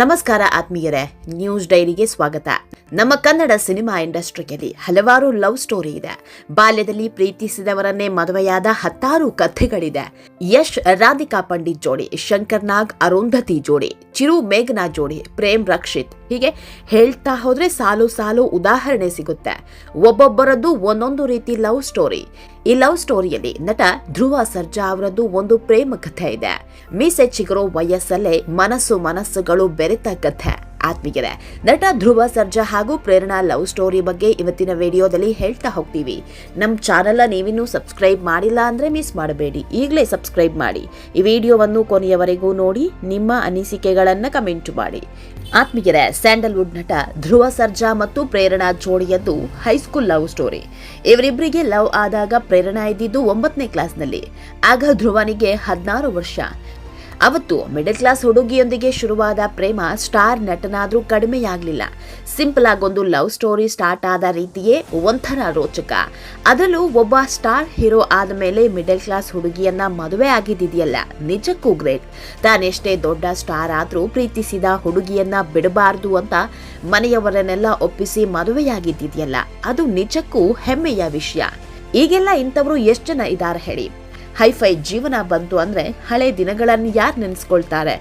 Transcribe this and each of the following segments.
ನಮಸ್ಕಾರ ಆತ್ಮೀಯರೇ, ನ್ಯೂಸ್ ಡೈರಿಗೆ ಸ್ವಾಗತ. ನಮ್ಮ ಕನ್ನಡ ಸಿನಿಮಾ ಇಂಡಸ್ಟ್ರಿಯಲ್ಲಿ ಹಲವಾರು ಲವ್ ಸ್ಟೋರಿ ಇದೆ. ಬಾಲ್ಯದಲ್ಲಿ ಪ್ರೀತಿಸಿದವರನ್ನೇ ಮದುವೆಯಾದ ಹತ್ತಾರು ಕಥೆಗಳಿದೆ. ಯಶ್, ರಾಧಿಕಾ ಪಂಡಿತ್ ಜೋಡಿ, ಶಂಕರ್ ನಾಗ್, ಅರುಂಧತಿ ಜೋಡಿ. ಚಿರು ಮೇಘನಾ ಜೋಡಿ ಪ್ರೇಮ್ ರಕ್ಷಿತ್ ಹೀಗೆ ಹೇಳ್ತಾ ಹೋದ್ರೆ ಸಾಲು ಸಾಲು ಉದಾಹರಣೆ ಸಿಗುತ್ತೆ. ಒಬ್ಬೊಬ್ಬರದ್ದು ಒಂದೊಂದು ರೀತಿ ಲವ್ ಸ್ಟೋರಿ. ಈ ಲವ್ ಸ್ಟೋರಿಯಲ್ಲಿ ನಟ ಧ್ರುವ ಸರ್ಜಾ ಅವರದ್ದು ಒಂದು ಪ್ರೇಮ ಕಥೆ ಇದೆ. ಮೀಸೆ ಚಿಗುರೋ ವಯಸ್ಸಲ್ಲೇ ಮನಸ್ಸು ಮನಸ್ಸುಗಳು ಬೆರೆತ ಕಥೆ. ಆತ್ಮೀಯರೇ, ನಟ ಧ್ರುವ ಸರ್ಜಾ ಹಾಗೂ ಪ್ರೇರಣಾ ಲವ್ ಸ್ಟೋರಿ ಬಗ್ಗೆ ಇವತ್ತಿನ ವಿಡಿಯೋದಲ್ಲಿ ಹೇಳ್ತಾ ಹೋಗ್ತೀವಿ. ನಮ್ಮ ಚಾನೆಲ್ ನೀವಿನ್ನೂ ಸಬ್ಸ್ಕ್ರೈಬ್ ಮಾಡಿಲ್ಲ ಅಂದ್ರೆ ಮಿಸ್ ಮಾಡಬೇಡಿ. ಈಗಲೇ ಸಬ್ಸ್ಕ್ರೈಬ್ ಮಾಡಿ. ಈ ವಿಡಿಯೋವನ್ನು ಕೊನೆಯವರೆಗೂ ನೋಡಿ, ನಿಮ್ಮ ಅನಿಸಿಕೆಗಳನ್ನು ಕಮೆಂಟ್ ಮಾಡಿ. ಆತ್ಮೀಯರೇ, ಸ್ಯಾಂಡಲ್ವುಡ್ ನಟ ಧ್ರುವ ಸರ್ಜಾ ಮತ್ತು ಪ್ರೇರಣಾ ಜೋಡಿಯದ್ದು ಹೈಸ್ಕೂಲ್ ಲವ್ ಸ್ಟೋರಿ. ಇವರಿಬ್ಬರಿಗೆ ಲವ್ ಆದಾಗ ಪ್ರೇರಣಾ ಇದ್ದಿದ್ದು ಒಂಬತ್ತನೇ ಕ್ಲಾಸ್ನಲ್ಲಿ. ಆಗ ಧ್ರುವನಿಗೆ ಹದಿನಾರು ವರ್ಷ. ಅವತ್ತು ಮಿಡಲ್ ಕ್ಲಾಸ್ ಹುಡುಗಿಯೊಂದಿಗೆ ಶುರುವಾದ ಪ್ರೇಮ ಸ್ಟಾರ್ ನಟನಾದರೂ ಕಡಿಮೆಯಾಗಲಿಲ್ಲ. ಸಿಂಪಲ್ ಆಗೊಂದು ಲವ್ ಸ್ಟೋರಿ ಸ್ಟಾರ್ಟ್ ಆದ ರೀತಿಯೇ ಒಂಥರ ರೋಚಕ. ಅದರಲ್ಲೂ ಒಬ್ಬ ಸ್ಟಾರ್ ಹೀರೋ ಆದ ಮೇಲೆ ಮಿಡಲ್ ಕ್ಲಾಸ್ ಹುಡುಗಿಯನ್ನ ಮದುವೆ ಆಗಿದ್ದಿದೆಯಲ್ಲ, ನಿಜಕ್ಕೂ ಗ್ರೇಟ್. ತಾನೆಷ್ಟೇ ದೊಡ್ಡ ಸ್ಟಾರ್ ಆದರೂ ಪ್ರೀತಿಸಿದ ಹುಡುಗಿಯನ್ನ ಬಿಡಬಾರ್ದು ಅಂತ ಮನೆಯವರನ್ನೆಲ್ಲ ಒಪ್ಪಿಸಿ ಮದುವೆಯಾಗಿದ್ದಿದೆಯಲ್ಲ, ಅದು ನಿಜಕ್ಕೂ ಹೆಮ್ಮೆಯ ವಿಷಯ. ಈಗೆಲ್ಲ ಇಂಥವರು ಎಷ್ಟು ಜನ ಇದ್ದಾರೆ ಹೇಳಿ. ಹೈಫೈ ಜೀವನ ಬಂತು ಅಂದ್ರೆ ಹಳೆ ದಿನಗಳನ್ನು ಯಾರು ನೆನೆಸ್ಕೊಳ್ತಾರೆ?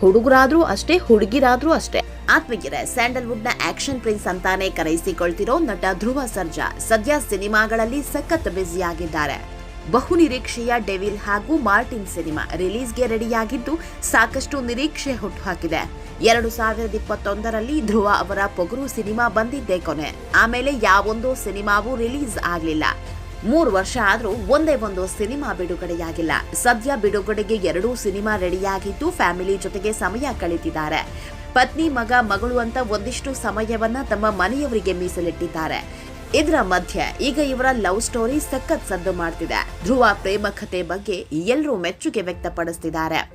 ಹುಡುಗರಾದ್ರೂ ಅಷ್ಟೇ, ಹುಡುಗಿರಾದ್ರೂ ಅಷ್ಟೇ. ಆತ್ಮಗಿರೆ ಸ್ಯಾಂಡಲ್ವುಡ್ನ ಆಕ್ಷನ್ ಪ್ರಿನ್ಸ್ ಅಂತಾನೆ ಕರೆಯಿಸಿಕೊಳ್ತಿರೋ ನಟ ಧ್ರುವ ಸರ್ಜಾ ಸದ್ಯ ಸಿನಿಮಾಗಳಲ್ಲಿ ಸಖತ್ ಬ್ಯುಸಿಯಾಗಿದ್ದಾರೆ. ಬಹು ನಿರೀಕ್ಷೆಯ ಡೆವಿಲ್ ಹಾಗೂ ಮಾರ್ಟಿನ್ ಸಿನಿಮಾ ರಿಲೀಸ್ಗೆ ರೆಡಿಯಾಗಿದ್ದು ಸಾಕಷ್ಟು ನಿರೀಕ್ಷೆ ಹುಟ್ಟುಹಾಕಿದೆ. ಎರಡು ಸಾವಿರದ ಇಪ್ಪತ್ತೊಂದರಲ್ಲಿ ಧ್ರುವ ಅವರ ಪೊಗರು ಸಿನಿಮಾ ಬಂದಿದ್ದೇ ಕೊನೆ. ಆಮೇಲೆ ಯಾವೊಂದು ಸಿನಿಮಾವೂ ರಿಲೀಸ್ ಆಗಲಿಲ್ಲ. ಮೂರು ವರ್ಷ ಆದರೂ ಒಂದೇ ಒಂದು ಸಿನಿಮಾ ಬಿಡುಗಡೆಯಾಗಿಲ್ಲ. ಸದ್ಯ ಬಿಡುಗಡೆಗೆ ಎರಡೂ ಸಿನಿಮಾ ರೆಡಿಯಾಗಿದ್ದು ಫ್ಯಾಮಿಲಿ ಜೊತೆಗೆ ಸಮಯ ಕಳೆದಿದ್ದಾರೆ. ಪತ್ನಿ, ಮಗ, ಮಗಳು ಅಂತ ಒಂದಿಷ್ಟು ಸಮಯವನ್ನ ತಮ್ಮ ಮನೆಯವರಿಗೆ ಮೀಸಲಿಟ್ಟಿದ್ದಾರೆ. ಇದರ ಮಧ್ಯೆ ಈಗ ಇವರ ಲವ್ ಸ್ಟೋರಿ ಸಖತ್ ಸದ್ದು ಮಾಡ್ತಿದೆ. ಧ್ರುವ ಪ್ರೇಮ ಕಥೆ ಬಗ್ಗೆ ಎಲ್ಲರೂ ಮೆಚ್ಚುಗೆ ವ್ಯಕ್ತಪಡಿಸ್ತಿದ್ದಾರೆ.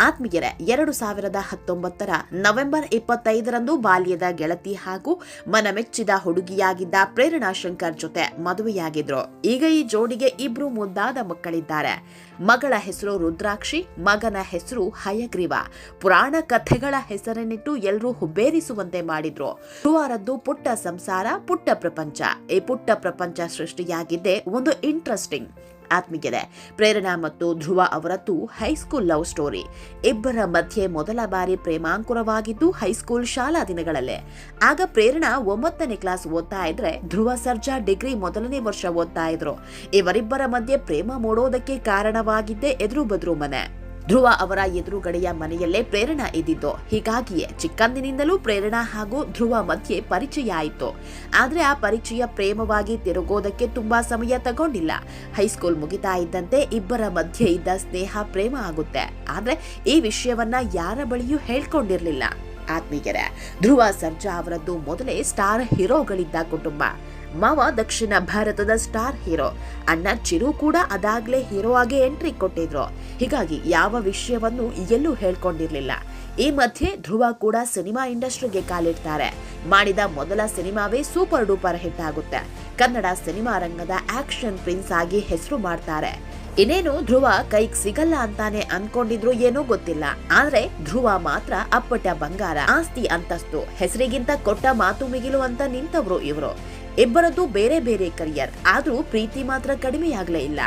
ಆತ್ಮೀಯರೇ, ಎರಡು ಸಾವಿರದ ಹತ್ತೊಂಬತ್ತರ ನವೆಂಬರ್ ಇಪ್ಪತ್ತೈದರಂದು ಬಾಲ್ಯದ ಗೆಳತಿ ಹಾಗೂ ಮನಮೆಚ್ಚಿದ ಹುಡುಗಿಯಾಗಿದ್ದ ಪ್ರೇರಣಾ ಶಂಕರ್ ಜೊತೆ ಮದುವೆಯಾಗಿದ್ರು. ಈಗ ಈ ಜೋಡಿಗೆ ಇಬ್ರು ಮುದ್ದಾದ ಮಕ್ಕಳಿದ್ದಾರೆ. ಮಗಳ ಹೆಸರು ರುದ್ರಾಕ್ಷಿ, ಮಗನ ಹೆಸರು ಹಯಗ್ರೀವ. ಪುರಾಣ ಕಥೆಗಳ ಹೆಸರನ್ನಿಟ್ಟು ಎಲ್ಲರೂ ಹುಬ್ಬೇರಿಸುವಂತೆ ಮಾಡಿದ್ರು. ಗುರುವಾರದ್ದು ಪುಟ್ಟ ಸಂಸಾರ, ಪುಟ್ಟ ಪ್ರಪಂಚ. ಈ ಪುಟ್ಟ ಪ್ರಪಂಚ ಸೃಷ್ಟಿಯಾಗಿದ್ದೇ ಒಂದು ಇಂಟ್ರೆಸ್ಟಿಂಗ್ ಆತ್ಮೀಯರೇ ಪ್ರೇರಣಾ ಮತ್ತು ಧ್ರುವ ಅವರದ್ದು ಹೈಸ್ಕೂಲ್ ಲವ್ ಸ್ಟೋರಿ. ಇಬ್ಬರ ಮಧ್ಯೆ ಮೊದಲ ಬಾರಿ ಪ್ರೇಮಾಂಕುರವಾಗಿದ್ದು ಹೈಸ್ಕೂಲ್ ಶಾಲಾ ದಿನಗಳಲ್ಲೇ. ಆಗ ಪ್ರೇರಣಾ ಒಂಬತ್ತನೇ ಕ್ಲಾಸ್ ಓದ್ತಾ ಇದ್ರೆ ಧ್ರುವ ಸರ್ಜಾ ಡಿಗ್ರಿ ಮೊದಲನೇ ವರ್ಷ ಓದ್ತಾ ಇದ್ರು. ಇವರಿಬ್ಬರ ಮಧ್ಯೆ ಪ್ರೇಮ ಮೂಡೋದಕ್ಕೆ ಕಾರಣವಾಗಿದ್ದೇ ಎದುರು ಬದ್ರು ಮನೆ. ಧ್ರುವ ಅವರ ಎದುರುಗಡೆಯ ಮನೆಯಲ್ಲೇ ಪ್ರೇರಣಾ ಇದ್ದಿತ್ತು. ಹೀಗಾಗಿಯೇ ಚಿಕ್ಕಂದಿನಿಂದಲೂ ಪ್ರೇರಣಾ ಹಾಗೂ ಧ್ರುವ ಮಧ್ಯೆ ಪರಿಚಯ ಆಯಿತು. ಆದರೆ ಆ ಪರಿಚಯ ಪ್ರೇಮವಾಗಿ ತಿರುಗೋದಕ್ಕೆ ತುಂಬಾ ಸಮಯ ತಗೊಂಡಿಲ್ಲ. ಹೈಸ್ಕೂಲ್ ಮುಗಿತಾ ಇದ್ದಂತೆ ಇಬ್ಬರ ಮಧ್ಯೆ ಇದ್ದ ಸ್ನೇಹ ಪ್ರೇಮ ಆಗುತ್ತೆ. ಆದರೆ ಈ ವಿಷಯವನ್ನ ಯಾರ ಬಳಿಯೂ ಹೇಳ್ಕೊಂಡಿರಲಿಲ್ಲ. ಆತ್ಮೀಯರೇ, ಧ್ರುವ ಸರ್ಜಾ ಅವರದ್ದು ಮೊದಲೇ ಸ್ಟಾರ್ ಹೀರೋಗಳಿದ್ದ ಕುಟುಂಬ. ಮಾವ ದಕ್ಷಿಣ ಭಾರತದ ಸ್ಟಾರ್ ಹೀರೋ. ಅಣ್ಣ ಚಿರು ಕೂಡ ಅದಾಗ್ಲೇ ಹೀರೋ ಆಗಿ ಎಂಟ್ರಿ ಕೊಟ್ಟಿದ್ರು. ಹೀಗಾಗಿ ಯಾವ ವಿಷಯವನ್ನು ಎಲ್ಲೂ ಹೇಳ್ಕೊಂಡಿರ್ಲಿಲ್ಲ. ಈ ಮಧ್ಯೆ ಧ್ರುವ ಕೂಡ ಸಿನಿಮಾ ಇಂಡಸ್ಟ್ರಿಗೆ ಕಾಲಿಡ್ತಾರೆ. ಮಾಡಿದ ಮೊದಲ ಸಿನಿಮಾವೇ ಸೂಪರ್ ಡೂಪರ್ ಹಿಟ್ ಆಗುತ್ತೆ. ಕನ್ನಡ ಸಿನಿಮಾ ರಂಗದ ಆಕ್ಷನ್ ಪ್ರಿನ್ಸ್ ಆಗಿ ಹೆಸರು ಮಾಡ್ತಾರೆ. ಇನ್ನೇನು ಧ್ರುವ ಕೈಗ್ ಸಿಗಲ್ಲ ಅಂತಾನೆ ಅನ್ಕೊಂಡಿದ್ರು ಏನೂ ಗೊತ್ತಿಲ್ಲ. ಆದ್ರೆ ಧ್ರುವ ಮಾತ್ರ ಅಪ್ಪಟ ಬಂಗಾರ, ಆಸ್ತಿ ಅಂತಸ್ತು, ಹೆಸರಿಗಿಂತ ಕೊಟ್ಟ ಮಾತು ಮಿಗಿಲು ಅಂತ ನಿಂತವ್ರು ಇವರು. ಇಬ್ಬರದ್ದು ಬೇರೆ ಬೇರೆ ಕರಿಯರ್ ಆದ್ರೂ ಪ್ರೀತಿ ಮಾತ್ರ ಕಡಿಮೆಯಾಗಲೇ ಇಲ್ಲ.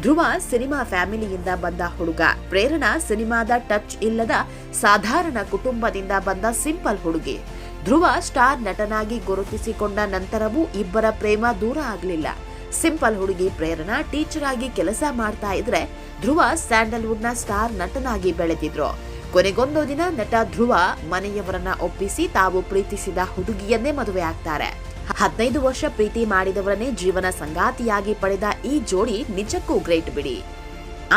ಧ್ರುವ ಸಿನಿಮಾ ಫ್ಯಾಮಿಲಿಯಿಂದ ಬಂದ ಹುಡುಗ. ಪ್ರೇರಣಾ ಸಿನಿಮಾದ ಟಚ್ ಇಲ್ಲದ ಸಾಧಾರಣ ಕುಟುಂಬದಿಂದ ಬಂದ ಸಿಂಪಲ್ ಹುಡುಗಿ. ಧ್ರುವ ಸ್ಟಾರ್ ನಟನಾಗಿ ಗುರುತಿಸಿಕೊಂಡ ನಂತರವೂ ಇಬ್ಬರ ಪ್ರೇಮ ದೂರ ಆಗಲಿಲ್ಲ. ಸಿಂಪಲ್ ಹುಡುಗಿ ಪ್ರೇರಣಾ ಟೀಚರ್ ಆಗಿ ಕೆಲಸ ಮಾಡ್ತಾ ಇದ್ರೆ ಧ್ರುವ ಸ್ಯಾಂಡಲ್ವುಡ್ನ ಸ್ಟಾರ್ ನಟನಾಗಿ ಬೆಳೆದಿದ್ರು. ಕೊನೆಗೊಂದು ದಿನ ನಟ ಧ್ರುವ ಮನೆಯವರನ್ನ ಒಪ್ಪಿಸಿ ತಾವು ಪ್ರೀತಿಸಿದ ಹುಡುಗಿಯನ್ನೇ ಮದುವೆ ಆಗ್ತಾರೆ. ಹದಿನೈದು ವರ್ಷ ಪ್ರೀತಿ ಮಾಡಿದವರನ್ನೇ ಜೀವನ ಸಂಗಾತಿಯಾಗಿ ಪಡೆದ ಈ ಜೋಡಿ ನಿಜಕ್ಕೂ ಗ್ರೇಟ್ ಬಿಡಿ.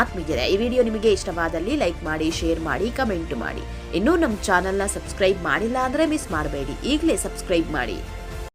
ಆತ್ಮೀಯರೇ, ಈ ವಿಡಿಯೋ ನಿಮಗೆ ಇಷ್ಟವಾದಲ್ಲಿ ಲೈಕ್ ಮಾಡಿ, ಶೇರ್ ಮಾಡಿ, ಕಮೆಂಟ್ ಮಾಡಿ. ಇನ್ನೂ ನಮ್ಮ ಚಾನೆಲ್ನ ಸಬ್ಸ್ಕ್ರೈಬ್ ಮಾಡಿಲ್ಲ ಅಂದರೆ ಮಿಸ್ ಮಾಡಬೇಡಿ. ಈಗಲೇ ಸಬ್ಸ್ಕ್ರೈಬ್ ಮಾಡಿ.